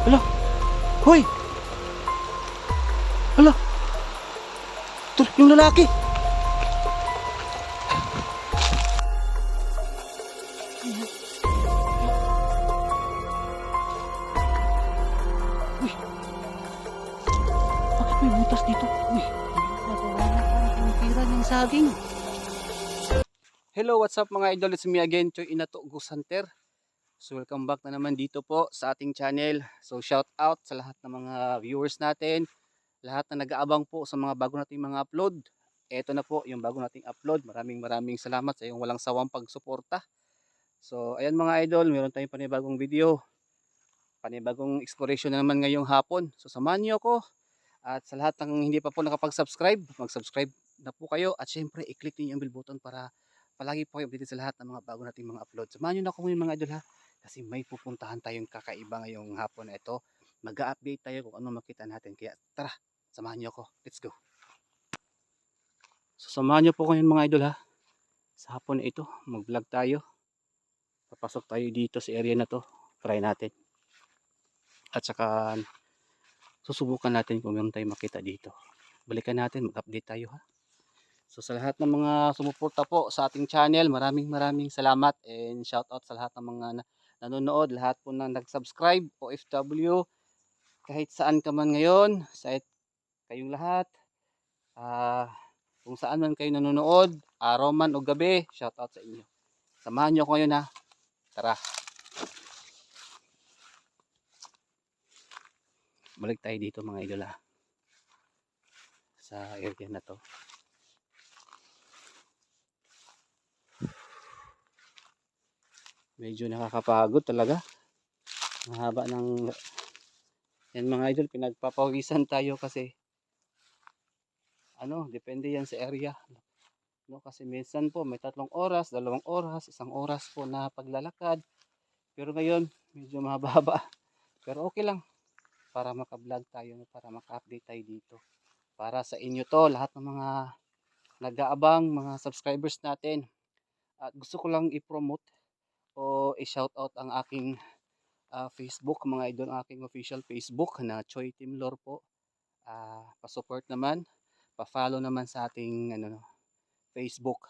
Hala. Hoy. Hala. Ito, yung lalaki. Uy. Bakit may butas dito? Uy. Nagawa na parang tinitira ng saging. Hello, what's up mga idol? It's me again, Choy Inato Ghost Hunter. So welcome back na naman dito po sa ating channel. So shout out sa lahat ng mga viewers natin, lahat na nag-aabang po sa mga bago nating mga upload. Ito na po yung bago nating upload. Maraming maraming salamat sa iyong walang sawang pagsuporta. So ayan mga idol, meron tayong panibagong video. Panibagong exploration na naman ngayong hapon. So samahan niyo ako. At sa lahat ng hindi pa po nakapag-subscribe, mag-subscribe na po kayo. At syempre, i-click niyo yung bell button para palagi po kayo updated sa lahat ng mga bago nating mga upload. Samahan niyo na ako ngayon mga idol ha. Kasi may pupuntahan tayong kakaiba ngayong hapon na ito. Mag-update tayo kung ano makita natin. Kaya tara, samahan niyo ako. Let's go. So samahan niyo po ngayon mga idol ha. Sa hapon na ito, mag-vlog tayo. Papasok tayo dito sa area na to. Try natin. At saka susubukan natin kung meron tayong makita dito. Balikan natin, mag-update tayo ha. So sa lahat ng mga sumuporta po sa ating channel, maraming maraming salamat and shout out sa lahat ng mga nanonood, lahat po na nag-subscribe, OFW, kahit saan ka man ngayon, sa kayong lahat, ah kung saan man kayo nanonood, araw man o gabi, shout out sa inyo. Samahan niyo ako ngayon ha. Tara. Balik tayo dito mga idol ha. Sa area na to. Medyo nakakapagod talaga. Mahaba ng yan mga idol pinagpapawisan tayo kasi ano depende yan sa area. No kasi minsan po may tatlong oras dalawang oras isang oras po na paglalakad. Pero ngayon medyo mahaba pero okay lang. Para maka-vlog tayo para maka-update tayo dito. Para sa inyo to lahat ng mga nag-aabang mga subscribers natin. At gusto ko lang i-promote o i-shoutout ang aking ah, Facebook, mga idol, ang aking official Facebook na Choi Timlor po. Ah, pa-support naman, pa-follow naman sa ating ano, no, Facebook.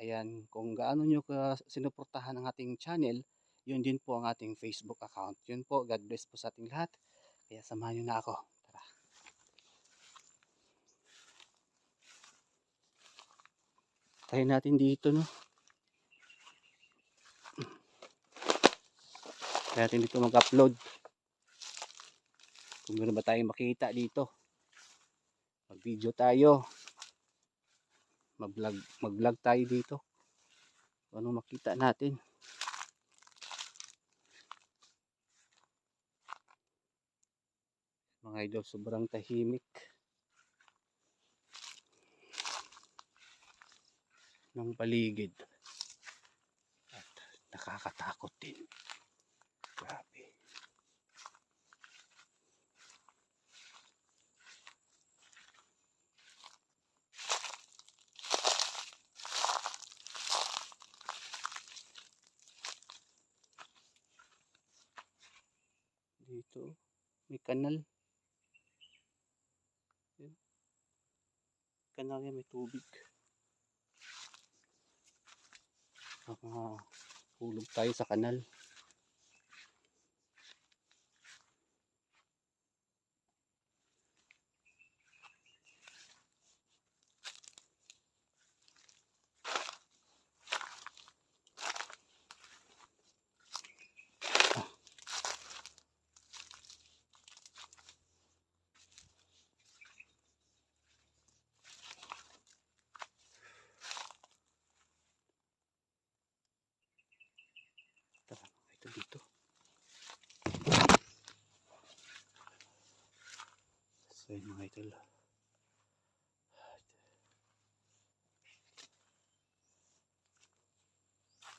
Ayan, kung gaano nyo ka sinuportahan ang ating channel, yun din po ang ating Facebook account. Yun po, God bless po sa ating lahat. Kaya samahan nyo na ako. Tara. Try natin dito, no? Kaya natin dito mag-upload. Kung meron ba tayong makita dito. Mag-video tayo. Mag-vlog, mag-vlog tayo dito. Kung anong makita natin. Mga idol, sobrang tahimik. ng paligid. At nakakatakot din. Grabe. Dito, may kanal. Yan. Kanal yan, may tubig. Baka hulog tayo sa kanal. Tara, ito dito. Yun mga idol.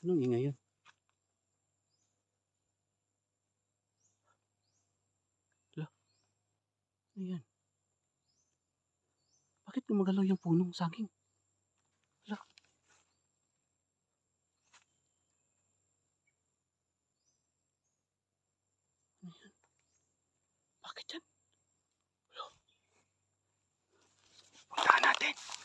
Anong ingay yun? Hala. Ano yan? Bakit gumagalaw yung punong saging? Hala. Ano yan? Bakit yan? Natin.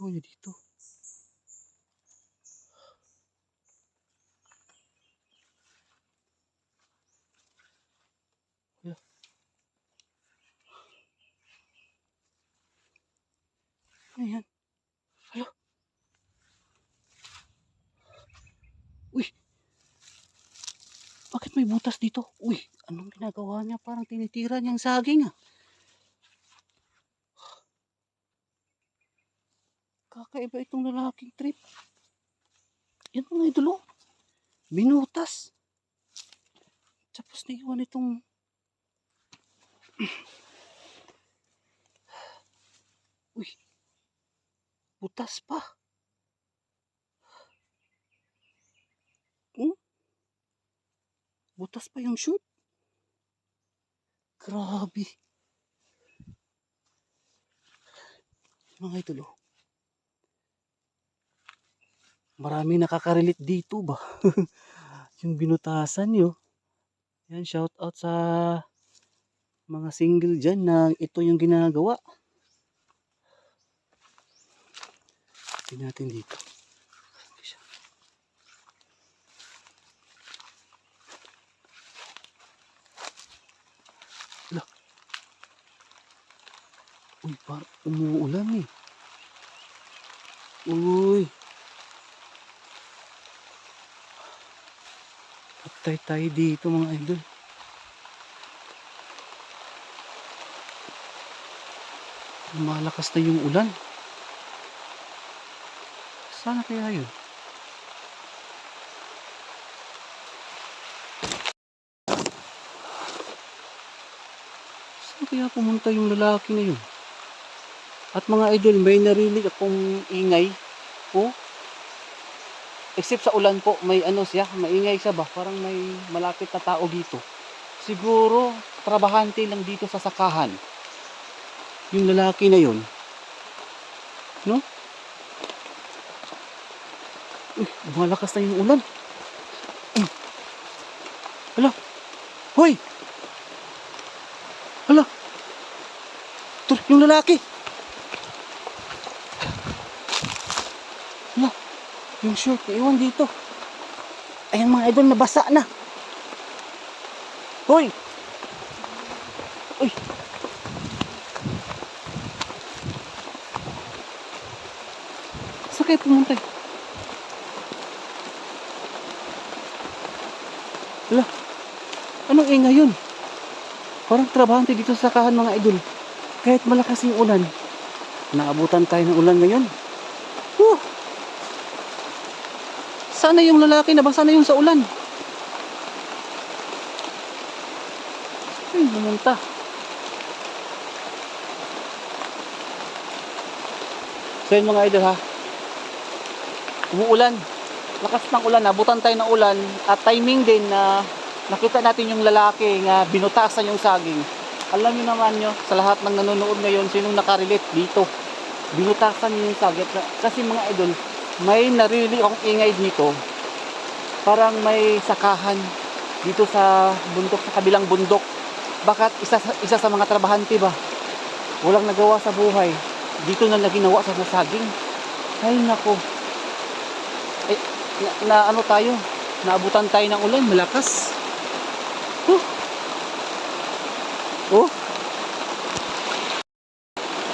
Ano niya dito? Hala. Ano yan? Uy! Bakit may butas dito? Uy! Anong ginagawa niya? Parang tinitira niyang saging ah. Kakaiba itong lalaking trip. Yan mga idolo. Binutas. Tapos naiwan itong... Uy. Butas pa. Hmm? Butas pa yung shoot. Grabe. Mga idolo. Marami nakaka-relate dito ba? yung binutasan nyo. Yan, shout out sa mga single dyan na ito yung ginagawa. Tingnan natin dito. Ala. Uy, parang umuulan eh. Uy. Patay tayo dito mga idol. Malakas na yung ulan. Sana kaya yun? Saan kaya pumunta yung lalaki na yun? At mga idol, may narinig akong ingay po. Except sa ulan po, may ano siya, maingay siya ba? Parang may malapit na tao dito. Siguro, trabahante lang dito sa sakahan. Yung lalaki na yun. No? Uy, malakas na yung ulan. Hala. Hoy! Hala. Tur, yung lalaki. Yung short, iwan dito. Ayan mga idol, nabasa na. Hoy! Uy! Saan kayo pumunta? Hala, anong ingay yun? Parang trabahante dito sa sakahan mga idol. Kahit malakas yung ulan, naabutan tayo ng ulan ngayon. Sana yung lalaki na basa na yung sa ulan. Ay, pumunta. So yun mga idol ha. Umuulan. Lakas ng ulan. Nabutan tayo ng ulan. At timing din na nakita natin yung lalaki nga binutasan yung saging. Alam niyo naman nyo, sa lahat ng nanonood ngayon, sinong nakarelate dito. Binutasan yung saging. Kasi mga idol, may narili akong ingay dito. Parang may sakahan dito sa bundok, sa kabilang bundok. Bakit isa, sa- isa sa mga trabahante ba? Walang nagawa sa buhay. Dito na naginawa sa saging. Ay nako. Eh, na, na ano tayo? Naabutan tayo ng ulan, malakas. Huh. Oh.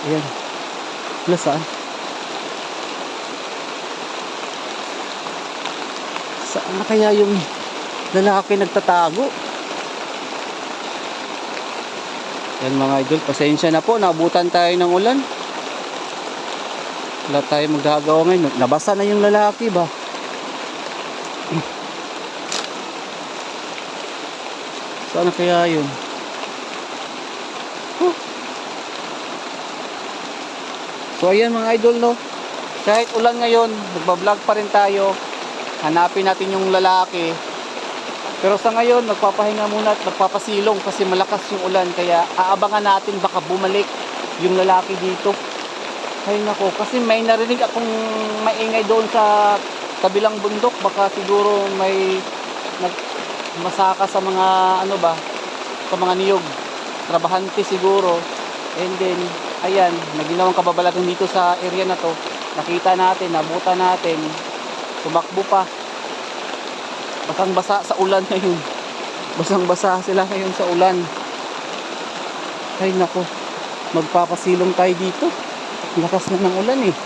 Ayan. Wala saan? Saan na kaya yung lalaki nagtatago? Yan mga idol, pasensya na po, naabutan tayo ng ulan. Wala tayo magagawa ngayon. Nabasa na yung lalaki ba? Saan na kaya yun? Huh. So ayan mga idol no. Kahit ulan ngayon, nagbablog pa rin tayo. Hanapin natin yung lalaki. Pero sa ngayon, nagpapahinga muna at nagpapasilong kasi malakas yung ulan. Kaya aabangan natin baka bumalik yung lalaki dito. Ay nako, kasi may narinig akong maingay doon sa kabilang bundok. Baka siguro may nag sa mga ano ba, sa mga niyog. Trabahante siguro. And then, ayan, naginawang kababalagan dito sa area na to. Nakita natin, nabuta natin. Tumakbo pa. Basang basa sa ulan ngayon. Basang basa sila ngayon sa ulan. Ay nako, magpapasilong tayo dito. Lakas na ng ulan eh.